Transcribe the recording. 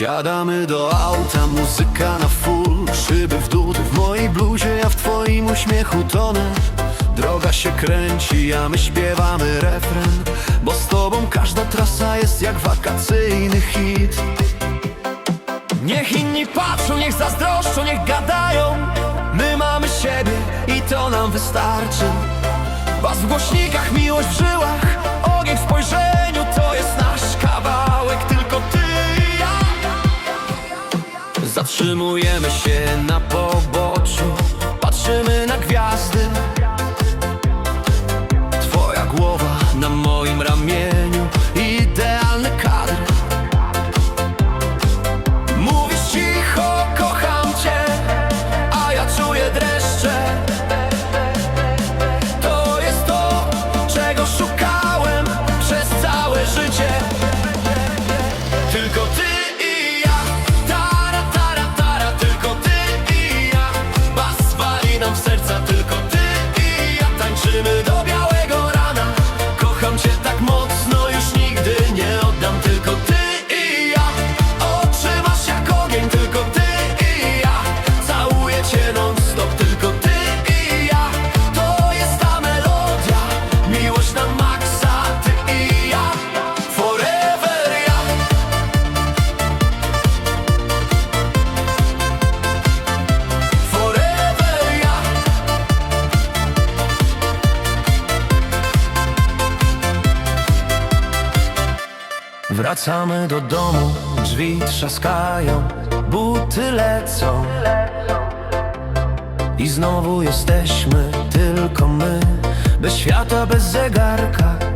Wsiadamy do auta, muzyka na full. Szyby w dół, w mojej bluzie, ja w twoim uśmiechu tonę. Droga się kręci, a my śpiewamy refren Bo z tobą każda trasa jest jak wakacyjny hit. Niech inni patrzą, niech zazdroszczą, niech gadają. My mamy siebie i to nam wystarczy. Bas w głośnikach, miłość w żyłach Ogień w spojrzeniu, Zatrzymujemy się na poboczu. Patrzymy na gwiazdy. Twoja głowa na moim ramieniu Nam w serca Wracamy do domu, drzwi trzaskają, buty lecą. I znowu jesteśmy tylko my Bez świata, bez zegarka